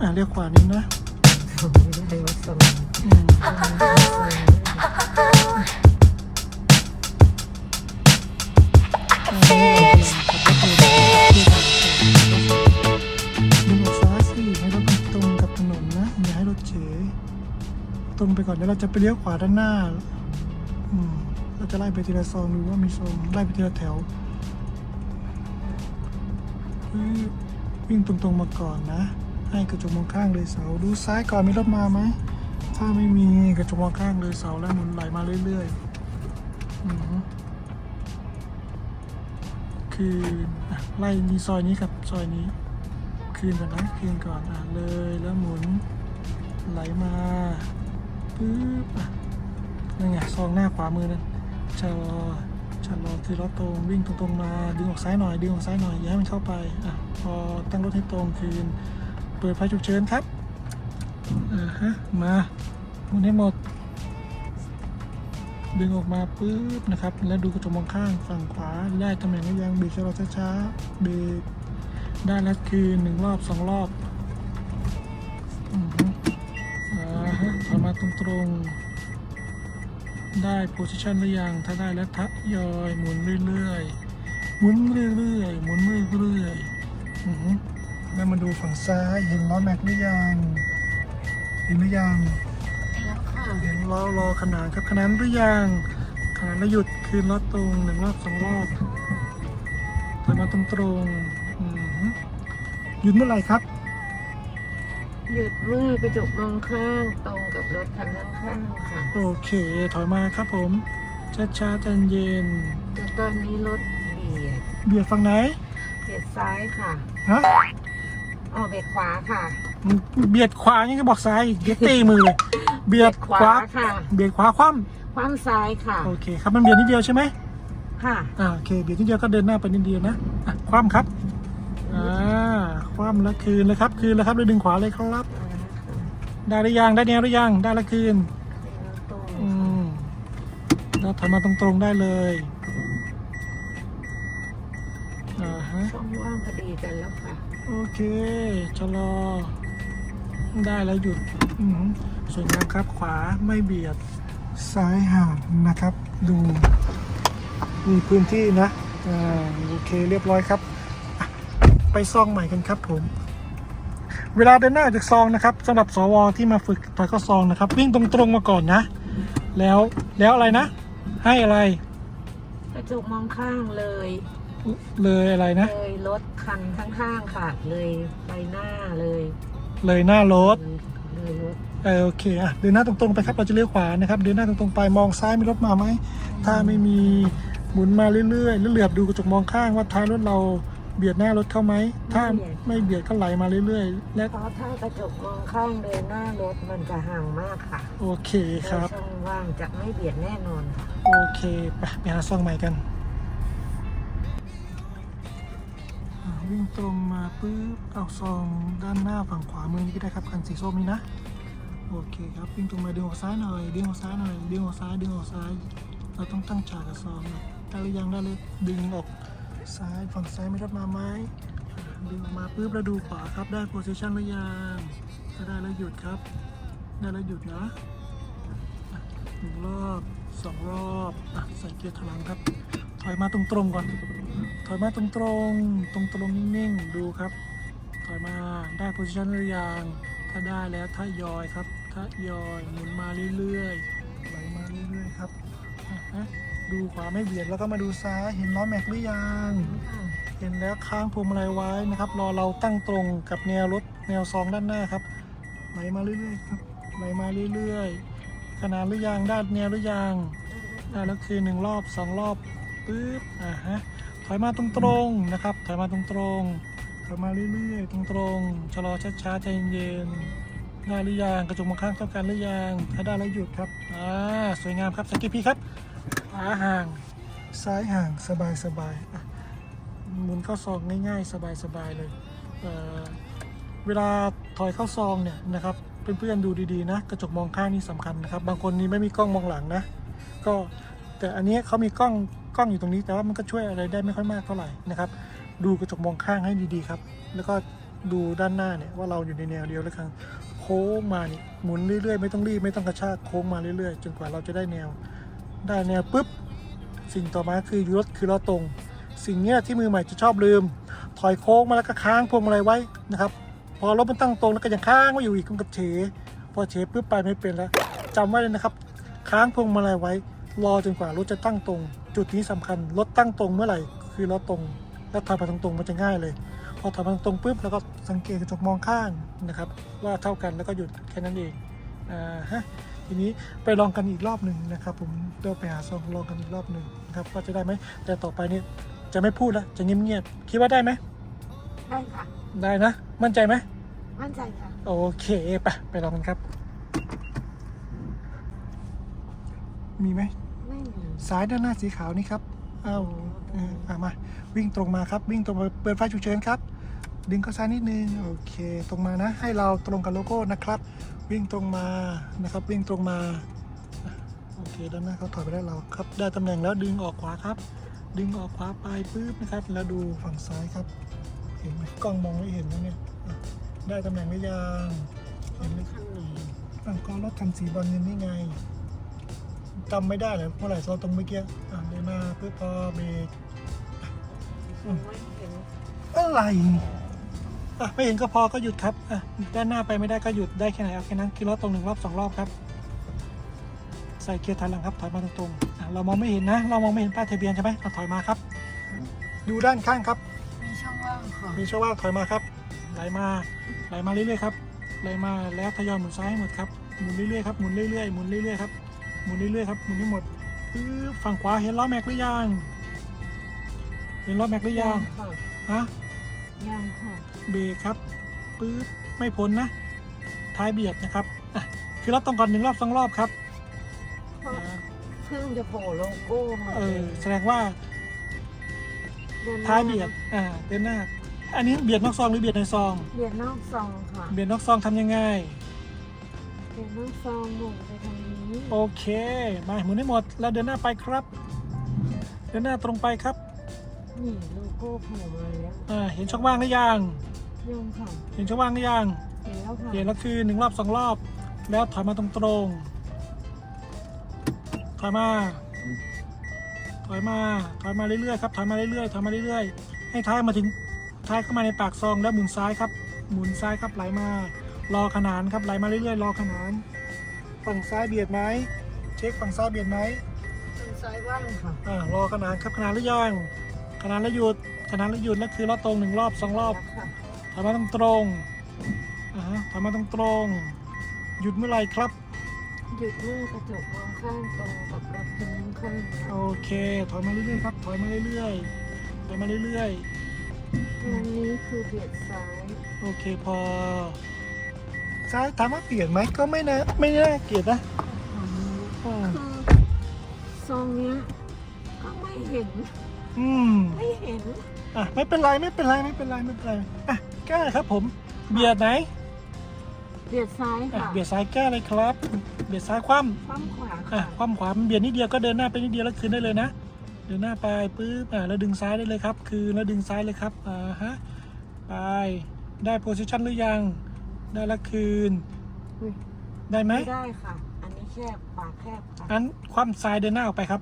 อะเรียกขวานี้นะไม่ได้ว่าสมอืมอ่าขับรถเร็วดึงออกซ้ายสิให้รถมันตรงกับถนนนะอย่าให้รถเฉยตรงไปก่อนเดี๋ยวเราจะไปเลี้ยวขวาด้านหน้าอืมเราจะไล่ไปทีละซองดูว่ามีซองไล่ไปทีละแถววิ่งตรงๆมาก่อนนะ ให้กระจกมองข้างเลยเสา ดูซ้ายก่อนมีรถมาไหม ถ้าไม่มีกระจกมองข้างเลยเสาแล้วหมุนไหลมาเรื่อยๆคืนไล่มีซอยนี้กับซอยนี้ คืนก่อนนะคืนก่อนอะเลยแล้วหมุนไหลมาปึ๊บอะนั่นไงซองหน้าขวามือนั่นชะลอชะลอคือรถตรงวิ่งตรงๆมาดึงออกซ้ายหน่อยดึงออกซ้ายหน่อยอย่าให้มันเข้าไปอะพอตั้งรถให้ตรงคืน เปิดไฟฉุกเฉินครับอ่าฮะมาหมุนให้หมด ดึงออกมาปุ๊บนะครับ แล้วดูกระจกมองข้างฝั่งขวาได้ตำแหน่งหรือยังเบรกชะลอช้าๆเบรกได้แล้วคืนหนึ่งรอบสองรอบอือฮึอ่าฮะถอยมาตรงๆ ได้โพสิชันหรือยัง ถ้าได้แล้วทะยอยหมุนเรื่อยๆ หมุนเรื่อยๆ หมุนเรื่อยๆอือฮึ แล้วมาดูฝั่งซ้าย เห็นล้อแม็กหรือยัง เห็นหรือยังแล้วค่ะเห็นล้อรอขนานครับขนานหรือยัง ขนานแล้วหยุดคืนล้อตรงหนึ่งรอบสองรอบถอยมาตรงตรงๆอือฮึหยุดเมื่อไหร่ครับ หยุดเมื่อกระจกมองข้างตรงกับรถคันข้างๆค่ะ โอเค ถอยมาครับผม ช้าๆใจเย็นแต่ตอนนี้รถเบียด เบียดฝั่งไหน เบียดซ้ายค่ะ ฮะ อ๋อเบียดขวาค่ะมึงเบียดขวายังก็บอกซ้ายเดี๋ยวตีมือเลยเบียดขวาค่ะ เบียดขวาคว่คว่ำซ้ายค่ะำโอเคครับมันเบียดนิดเดียวใช่ไหมค่ะ อ่าโอเคเบียดนิดเดียวก็เดินหน้าไปนิดเดียวนะอะคว่ำครับอ่าคว่ำแล้วคืนเลยครับคืนเลยครับแล้วดึงขวาเลยครับ ได้หรือยังได้แนวหรือยังได้แล้วคืนตรงอืมแล้วถอยมาตรงๆได้เลยอ่าฮะ ช่องว่างพอดีกันแล้วค่ะ โอเคชะลอ ได้แล้วหยุดสวยงามครับ ขวาไม่เบียด ซ้ายห่างนะครับ ดู มีพื้นที่นะอโอเคเรียบร้อยครับ ไปซองใหม่กันครับผม เวลาเดินหน้าจากซองนะครับสำหรับสวที่มาฝึกถอยเข้าซองนะครับ วิ่งตรงๆมาก่อนนะ แล้วแล้วอะไรนะ ให้อะไร กระจกมองข้างเลย เลยอะไรนะ เลยรถคันข้างๆค่ะ เลยไปหน้าเลยเลยหน้ารถเลยรถเออโอเคอะเดินหน้าตรงๆไปครับเราจะเลี้ยวขวานะครับเดินหน้าตรงๆไปมองซ้ายมีรถมาไหมถ้าไม่มีหมุนมาเรื่อยๆแล้วเหลือบดูกระจกมองข้างว่าท้ายรถเราเบียดหน้ารถเข้าไหมถ้าไม่เบียดก็ไหลมาเรื่อยๆ และเพราะถ้ากระจกมองข้างเลยหน้ารถมันจะห่างมากค่ะ โอเคครับแล้วช่องว่างจะไม่เบียดแน่นอนค่ะโอเคไปไปหาซองใหม่กัน วิ่งตรงมาปุ๊บเอาซองด้านหน้าฝั่งขวามือนี้ก็ได้ครับคันสีส้มนี้นะโอเคครับวิ่งตรงมาดึงออกซ้ายหน่อยดึงออกซ้ายหน่อยดึงออกซ้ายดึงออกซ้าย เราต้องตั้งฉากกับซองนะได้หรือยังได้เลยดึงออกซ้ายฝั่งซ้ายไม่รถมาไหมดึงออกมาปุ๊บแล้วดูขวาครับได้โพซิชันหรือยังถ้าได้แล้วหยุดครับ ได้แล้วหยุดนะหนึ่งรอบสองรอบอใส่เกียร์ถลังครับถอยมาตรงๆก่อน ถอยมาตรงๆตรงๆนิ่งๆ ดูครับ ถอยมาได้โพซิชันหรือยังถ้าได้แล้วถ้ายอยครับ ถ้ายอยหมุนมาเรื่อยๆไหลมาเรื่อยๆครับอะฮะดูขวาไม่เบียดแล้วก็มาดูซ้ายเห็นล้อแม็กหรือยังเห็นแล้วค้างพวงมาลัยไว้นะครับรอเราตั้งตรงกับแนวรถแนวซองด้านหน้าครับไหลมาเรื่อยๆครับไหลมาเรื่อยๆขนาดหรือยังได้แนวหรือยังได้แล้วคือหนึ่งรอบสองรอบปึ๊บอ่าฮะถ อยมาตรงๆนะครับ ถอยมาตรงๆถอยมาเรื่อยๆ ตรงๆ ชะลอช้าๆ ใจเย็นๆ ได้หรือยัง กระจกมองข้างเท่ากันหรือยัง ถ้าได้แล้วหยุดครับ อ่า สวยงามครับสังเกตพี่ครับขาห่าง ซ้ายห่าง สบายๆอะหมุนเข้าซองง่ายๆ สบายๆ เลยเเวลาถอยเข้าซองเนี่ยนะครับ เพื่อนๆ ดูดีๆ นะ กระจกมองข้างนี่สำคัญนะครับ บางคนนี่ไม่มีกล้องมองหลังนะ ก็แต่อันนี้เขามีกล้อง กล้องอยู่ตรงนี้แต่ว่ามันก็ช่วยอะไรได้ไม่ค่อยมากเท่าไหร่นะครับ ดูกระจกมองข้างให้ดีๆครับ แล้วก็ดูด้านหน้าเนี่ยว่าเราอยู่ในแนวเดียวแล้วครับโค้งมานี่หมุนเรื่อยๆ ไม่ต้องรีบไม่ต้องกระชากโค้งมาเรื่อยๆ จนกว่าเราจะได้แนว ได้แนวปุ๊บ สิ่งต่อมาคือรถคือล้อตรง สิ่งเนี้ยที่มือใหม่จะชอบลืม ถอยโค้งมาแล้วก็ค้างพวงมาลัยไว้นะครับพอรถมันตั้งตรงแล้วก็ยังค้างไว้อยู่อีกมันก็เฉพอเฉปุ๊บไปไม่เป็นแล้วจำไว้เลยนะครับ ค้างพวงมาลัยไว้ รอจนกว่ารถจะตั้งตรง จุดนี้สำคัญรถตั้งตรงเมื่อไหร่ คือล้อตรงแล้วถอยมาตรงๆมันจะง่ายเลย พอถอยมาตรงๆปุ๊บแล้วก็สังเกตกระจกมองข้างนะครับ ว่าเท่ากันแล้วก็หยุดแค่นั้นเองอ่าฮะทีนี้ไปลองกันอีกรอบหนึ่งนะครับ ผมเดี๋ยวไปหาซองลองกันอีกรอบหนึ่งนะครับว่าจะได้ไหมแต่ต่อไปนี่จะไม่พูดแล้วจะเงียบๆคิดว่าได้ไหมได้ค่ะได้นะ มั่นใจไหมมั่นใจค่ะโอเคไปไปลองกันครับ มีไหมไม่มี ซ้ายด้านหน้าสีขาวนี่ครับเอาเอออะมาวิ่งตรงมาครับ วิ่งตรงมาเปิดไฟฉุกเฉินครับ ดึงเข้าซ้ายนิดนึงโอเค ตรงมานะ ให้เราตรงกับโลโก้นะครับ วิ่งตรงมานะครับ วิ่งตรงมาโอเคด้านหน้าเขาถอยไปได้เราครับ ได้ตำแหน่งแล้วดึงออกขวาครับ ดึงออกขวาไปปุ๊บนะครับ แล้วดูฝั่งซ้ายครับ เห็นไหมกล้องมองไม่เห็นนะเนี่ยได้ตำแหน่งหรือยังเห็นไหมข้างในฝั่งกองรถคันสีบอลเงินนี่ไง จำไม่ได้เลยเมื่อไหร่เราตรงเมื่อกี้อะเดินหน้าปุ๊บพอเบรกยังไม่เห็นอะไรอะไม่เห็นก็พอก็หยุดครับอะด้านหน้าไปไม่ได้ก็หยุดได้แค่ไหนเอาแค่นั้นคือรถตรงหนึ่งรอบสองรอบครับ ใส่เกียร์ถอยหลังครับถอยมาตรงๆอะเรามองไม่เห็นนะ เรามองไม่เห็นป้ายทะเบียนใช่ไหมเราถอยมาครับ ดูด้านข้างครับ มีช่องว่างค่ะมีช่องว่างถอยมาครับไหลมาไหลมาเรื่อยๆครับไหลมาแล้วทยอยหมุนซ้ายให้หมดครับหมุนเรื่อยๆครับหมุนเรื่อยๆหมุนเรื่อยๆครับ หมุนเรื่อยๆครับหมุนให้หมดปึ๊บฝั่งขวาเห็นล้อแม็กหรือยังเห็นล้อแม็กหรือยังค่ะฮะยังค่ะเบรกครับปึ๊บไม่พ้นนะ ท้ายเบียดนะครับอะคือรอบต้องก่อนหนึ่งรอบสองรอบครับเพราะอ่าเพิ่งจะโผล่โลโก้มาเออแสดงว่าเดินหน้ท้ายเบียดอ่าเดินหน้าอันนี้เบียดนอกซองหรือเบียดในซอง เบียดนอกซองค่ะเบียดนอกซองทำยังไง เบียดนอกซองหมุนไปทางนี้ โอเค มาหมุนให้หมด แล้วเดินหน้าไปครับ เดินหน้าตรงไปครับ นี่โลโก้โผล่มาแล้วอ่าเห็นช่องว่างหรือยัง ยังค่ะ เห็นช่องว่างหรือยัง เห็นแล้วค่ะเห็นแล้วคือหนึ่งรอบสองรอบ แล้วถอยมาตรงตรงๆถอยมา ถอยมา ถอยมาเรื่อยๆครับถอยมาเรื่อยๆถอยมาเรื่อยๆ ให้ท้ายมาถึงท้ายเข้ามาในปากซองแล้วหมุนซ้ายครับ หมุนซ้ายครับไหลมา รอขนานครับไหลมาเรื่อยๆ รอขนาน ฝั่งซ้ายเบียดไหมเช็คฝั่งซ้ายเบียดไหมทางซ้ายว่างค่ะอ่ารอขนานครับขนานหรือยังขนานแล้วหยุดขนานแล้วหยุดแล้วคือรอบตรงหนึ่งรอบสองรอบแล้วค่ะถอยมาตรงตรงๆอ่าฮะถอยมาตรงตรงๆหยุดเมื่อไหรครับหยุดเมื่อกระจกมองข้างตรงกับรถคันข้างๆโอเคถอยมาเรื่อยๆครับถอยมาเรื่อยๆถอยมาเรื่อยอันนี้คือเบียดซ้ายๆโอเคพอ ซ้ายถามว่าเปลี่ยนไหมก็ไม่นะไม่น่าเกลียดนะอ่าคือซองเนี้ยก็ไม่เห็นอืมไม่เห็นอะไม่เป็นไรไม่เป็นไรไม่เป็นไรไม่เป็นไรอะแก้ครับผม เบียดไหนเบียดซ้ายอะค่ะเบียดซ้ายแก้เลยครับ เบียดซ้ายคว่ำคว่ำขวาอะค่ะความขวามันเบียดนิดเดียวก็เดินหน้าไปนิดเดียวแล้วคืนได้เลยนะเดินหน้าไปปุ๊บอะแล้วดึงซ้ายได้เลยครับ คืนแล้วดึงซ้ายเลยครับอ่าฮะไปได้โพซิชันหรือยัง ได้แล้วคืน อุ๊ย ได้ไหมไม่ได้ค่ะ อันนี้แคบปากแคบค่ะอันคว่ำซ้ายเดินหน้าออกไปครับ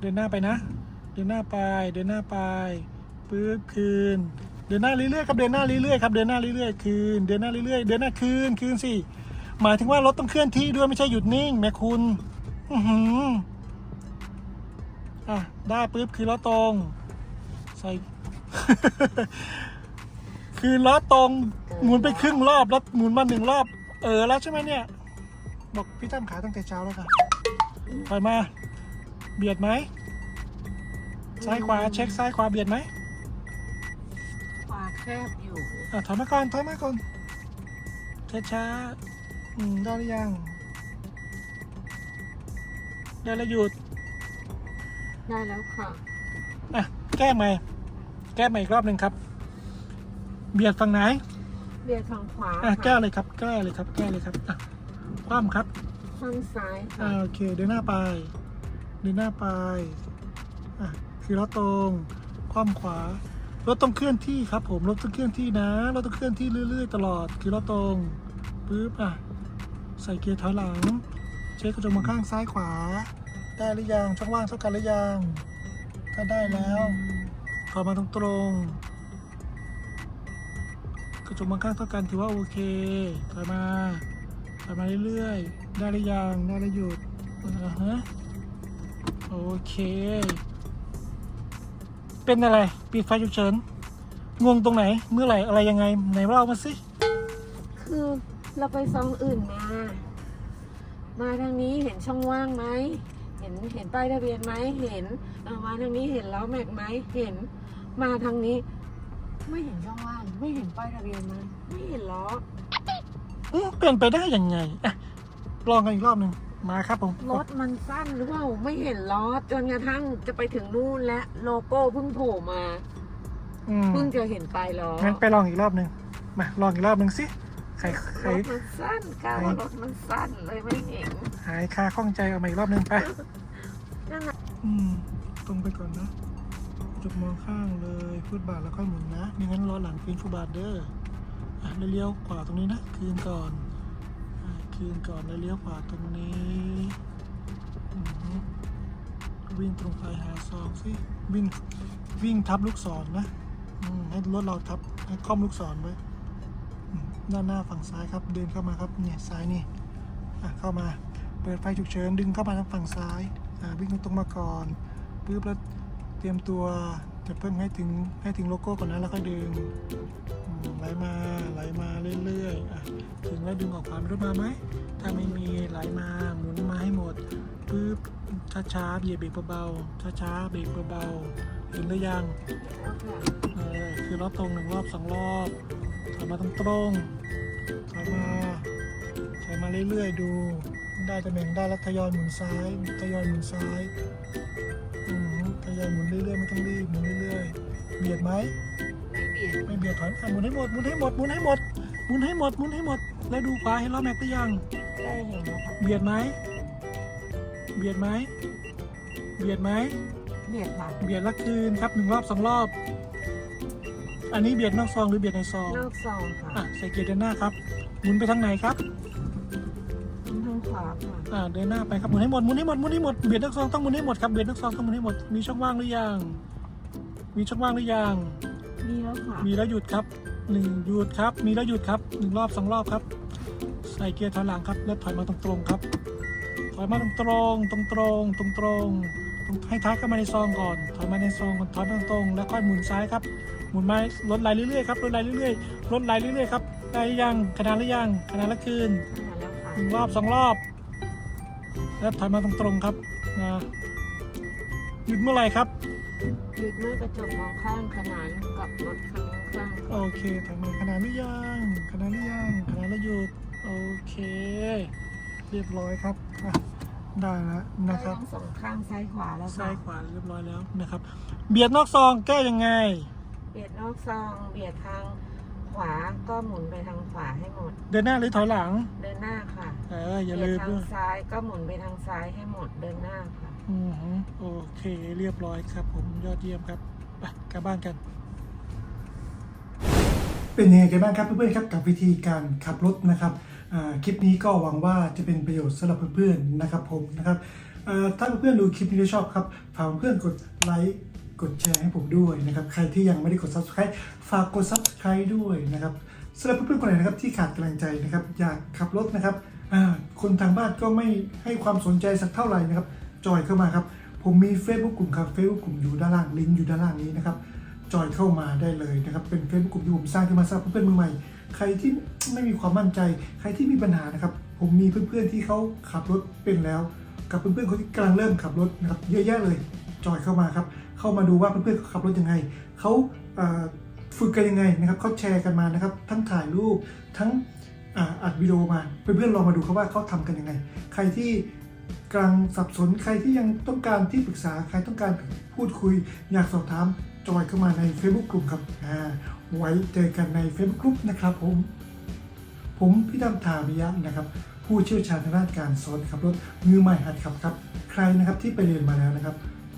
เดินหน้าไปนะ เดินหน้าไป เดินหน้าไปปุ๊บคืน เดินหน้าเรื่อยๆครับ เดินหน้าเรื่อยๆครับ เดินหน้าเรื่อยๆคืน เดินหน้าเรื่อยๆ เดินหน้าคืนคืนสิ หมายถึงว่ารถต้องเคลื่อนที่ด้วยไม่ใช่หยุดนิ่งแม่คุณอือหืออะได้ปุ๊บคือล้อตรง ใส่ คือล้อตรงหมุนไปครึ่งรอบแล้วหมุนมาหนึ่งรอบ เออแล้วใช่ไหมเนี่ย บอกพี่ตั้มขาตั้งแต่เช้าแล้วค่ะถอยมา เบียดไหมซ้ายขวาเช็คซ้ายขวาเบียดไหมปากแคบอยู่อะถอยมาก่อนถอยมาก่อนช้าช้าๆอืมได้หรือยังได้แล้วหยุดได้แล้วค่ะอะแก้ใหม่ แก้ใหม่อีกรอบหนึ่งครับ เบียดฝั่งไหน เบียดฝั่งขวาอะค่ะแก้เลยครับ แก้เลยครับ แก้เลยครับอะคว่ำครับข้างซ้ายอ่าค่ะโอเค เดินหน้าไป เดินหน้าไปอะคือล้อตรง คว่ำขวา รถต้องเคลื่อนที่ครับ ผม รถต้องเคลื่อนที่นะ รถต้องเคลื่อนที่เรื่อย ๆ ตลอด คือรถตรงปึ๊บอะ ใส่เกียร์ถอยหลัง เช็คกระจกมองข้างซ้ายขวา ได้หรือยัง ช่องว่างเท่ากันหรือยัง ถ้าได้แล้วถอยมาตรงๆก ระจกมองข้างเท่ากันถือว่าโอเคถอยมาถอยมาเรื่อยๆ ได้หรือยังได้แล้วหยุดอ่าฮะโอเค เป็นอะไรปิดไฟฉุกเฉินงงตรงไหนเมื่อไหร่อะไรยังไงไหนเล่ามาสิคือเราไปซองอื่นมา มาทางนี้เห็นช่องว่างไหม เห็นเห็นป้ายทะเบียนไหม เห็นเออมาทางนี้เห็นแล้อแม็กไหม เห็น มาทางนี้ ไม่เห็นช่องว่างไม่เห็นป้ายทะเบียนไหมไม่เห็นล้ออืมเป็นไปได้ยังไงอะลองกันอีกรอบหนึ่งมาครับผมรถมันสั้นหรือเปล่าไม่เห็นล้อจนกระทั่งจะไปถึงนู่นและโลโก้เพิ่งโผล่มาอืมเพิ่งจะเห็นปลายล้องั้นไปลองอีกรอบหนึ่งมาลองอีกรอบหนึ่งสิใครใครรถมันสั้นกาวารถมันสั้นเลยไม่เห็นหายคาข้องใจเอามาอีกรอบหนึ่งไปนั่นแหละอืมตรงไปก่อนนะ จุดมองข้างเลยฟุตบาทแล้วค่อยหมุนนะไม่งั้นล้อหลังปีนฟุตบาทเด้ออะแล้วเลี้ยวขวาตรงนี้นะ คืนก่อนอคืนก่อนแล้วเลี้ยวขวาตรงนี้วิ่งตรงไปหาซองสิวิ่งวิ่งทับลูกศรนะให้รถเราทับให้คล่อมลูกศรไว้ด้านหน้าฝั่งซ้ายครับ เดินเข้ามาครับเนี่ยซ้ายนี่อะเข้ามาเปิดไฟฉุกเฉินดึงเข้ามาทางฝั่งซ้ายวิ่งตรงมาก่อนปึ๊บแล้ว ตรียมตัวจะเพิ่งให้ถึงให้ถึงโลโก้ก่อนนะแล้วก็ดึงไหลมาไหลมาเรื่อยๆถึงแล้วดึงออกขวามีรถมาไหมถ้าไม่มีไหลมาหมุนมาให้หมดปึ๊บช้าๆเหยียบเบรกเบาๆช้าๆเบรกเบาๆเห็นหรือยังค่ะเออคือรอบตรงหนึ่งรอบสองรอบถอยมาตรงตรงถอยมาถอยมาเรื่อยๆดู ได้ตำแหน่งได้แล้วทยอยหมุนซ้ายทยอยหมุนซ้าย อืมทยอยหมุนเรื่อยๆไม่ต้องรีบหมุนเรื่อยๆเบียดไหมไม่เบียดไม่เบียดถอยอะหมุนให้หมดหมุนให้หมดหมุนให้หมดหมุนให้หมดหมุนให้หมด แล้วดูขวาเห็นล้อแม็กหรือยังได้เห็นแล้วค่ะเบียดไหมเบียดไหมเบียดไหมเบียดค่ะเบียดละคืนครับหนึ่งรอบสองรอบ อันนี้เบียดนอกซองหรือเบียดในซองนอกซองค่ะอะใส่เกียร์เดินหน้าครับหมุนไปทางไหนครับทาง ขวาค่ะอ่าเดินหน้าไปครับหมุนให้หมดหมุนให้หมดหมุนให้หมดเบียดนักซองต้องหมุนให้หมดครับเบียดนักซองต้องหมุนให้หมดมีช่องว่างหรือยัง มีช่องว่างหรือยังมีแล้วค่ะมีแล้วหยุดครับหนึ่งหยุดครับ มีแล้วหยุดครับหนึ่งรอบสองรอบครับ ใส่เกียร์ถอยหลังครับ แล้วถอยมาตรงๆครับ ถอยมาตรงๆตรงๆตรงๆตรงๆตรงๆให้ท้ายเข้ามาในซองก่อน ถอยมาในซองก่อนถอยมาตรงๆแล้วค่อยหมุนซ้ายครับหมุนมาลดไหลเรื่อยๆครับลดไหลเรื่อยๆลดไหลเรื่อยๆครับได้หรือยังขนาดหรือยังขนาดละคืนมาแล้วค่ะ หนึ่งรอบสองรอบ แล้วถอยมาตรงๆครับนะหยุดเมื่อไหร่ครับ หยุดเมื่อกระจกมองข้างขนานกับรถคันข้างๆโอเคถอยมาขนาดหรือยังขนาดหรือยังขนาดแล้วหยุดโอเค เรียบร้อยครับอะได้แล้วนะครับทั้งสองข้างซ้ายขวาแล้วค่ะซ้ายขวาเรียบร้อยแล้วนะครับ เบียดนอกซองแก้ยังไง เบียดนอกซองเบียดทางขวาก็หมุนไปทางขวาให้หมด เดินหน้าหรือถอยหลัง เดินหน้าค่ะ เอออย่าเบีลืยดมทาด้งวยซ้ายก็หมุนไปทางซ้ายให้หมดเดินหน้าค่ะ อือฮึโอเค เรียบร้อยครับ ผมยอดเยี่ยมครับไปกลับบ้านกัน เป็นยังไงกันบ้างครับเพื่อนๆครับกับวิธีการขับรถนะครับอ่าคลิปนี้ก็หวังว่าจะเป็นประโยชน์สำหรับเพื่อนๆนะครับผมนะครับอ่าถ้าเพื่อนๆดูคลิปนี้แล้วชอบครับฝากเพื่อนๆกดไลค์กดแชร์ให้ผมด้วยนะครับใครที่ยังไม่ได้กด subscribe ฝากกด subscribe ด้วยนะครับสำหรับเพื่อนๆคนไหนนะครับที่ขาดกำลังใจนะครับอยากขับรถนะครับอ่า คนทางบ้านก็ไม่ให้ความสนใจสักเท่าไหร่นะครับ จอยเข้ามาครับ ผมมี Facebook กลุ่มครับ Facebook กลุ่มอยู่ด้านล่างลิงก์อยู่ด้านล่างนี้นะครับ จอยเข้ามาได้เลยนะครับ เป็นเฟซบุ๊กกลุ่มที่ผมสร้างขึ้นมาสำหรับเพื่อนมือใหม่ ใครที่ไม่มีความมั่นใจ ใครที่มีปัญหานะครับ ผมมีเพื่อนๆที่เขาขับรถเป็นแล้ว กับเพื่อนๆคนที่กำลังเริ่มขับรถนะครับ เยอะแยะเลย จอยเข้ามาครับ เข้ามาดูว่าเพื่อนๆเขาขับรถยังไงเขาฝึกกันยังไงนะครับเขาแชร์กันมานะครับ ทั้งถ่ายรูปทั้ง อัดวิดีโอมา เพื่อนๆลองมาดูครับว่าเขาทำกันยังไง ใครที่กำลังสับสนใครที่ยังต้องการที่ปรึกษาใครต้องการพูดคุย อยากสอบถามจอยเข้ามาใน Facebook กลุ่มครับไว้เจอกันใน Facebook กลุ่มนะครับผม ผมพี่ดำถามิยะนะครับ ผู้เชี่ยวชาญทางด้านการสอนขับรถมือใหม่หัดขับครับ ใครนะครับที่ไปเรียนมาแล้วนะครับ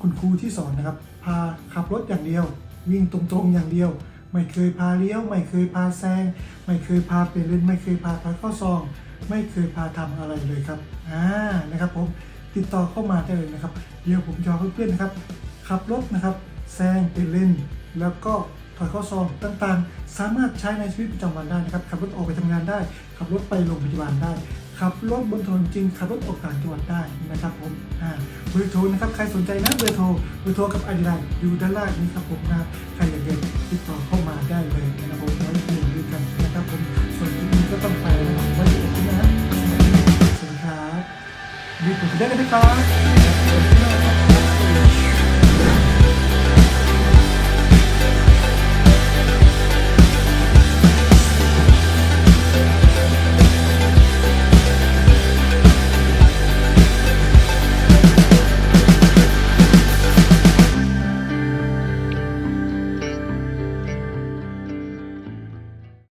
คุณครูที่สอนนะครับ พาขับรถอย่างเดียว วิ่งตรงๆอย่างเดียว ไม่เคยพาเลี้ยว ไม่เคยพาแซง ไม่เคยพาเปลี่ยนเลนไม่เคยพาพาเข้าซอง ไม่เคยพาทำอะไรเลยครับอ่านะครับผมติดต่อเข้ามาได้เลยนะครับ เดี๋ยวผมจะเพื่อนๆนะครับ ขับรถนะครับแซงเปลี่ยนเลนแล้วก็ถอยเข้าซองต่างๆ สามารถใช้ในชีวิตประจำวันได้นะครับขับรถออกไปทำงานได้ ขับรถไปโรงพยาบาลได้ ขับรถบนถนนจริงขับรถออกต่างจังหวัดได้นะครับผมอ่าเบอร์โทรนะครับใครสนใจนะเบอร์โทรเบอร์โทรกับอดีไลน์อยู่ด้านล่างนี้ครับผมนะครับใครอยากเรียนติดต่อเข้ามาได้เลยนะครับผมไว้เรียนด้วยกันนะครับผมส่วนที่นี้ก็ต้องไปแล้วไว้เจอกันนะสวัสดีครับรีบกดได้เลยนะครับ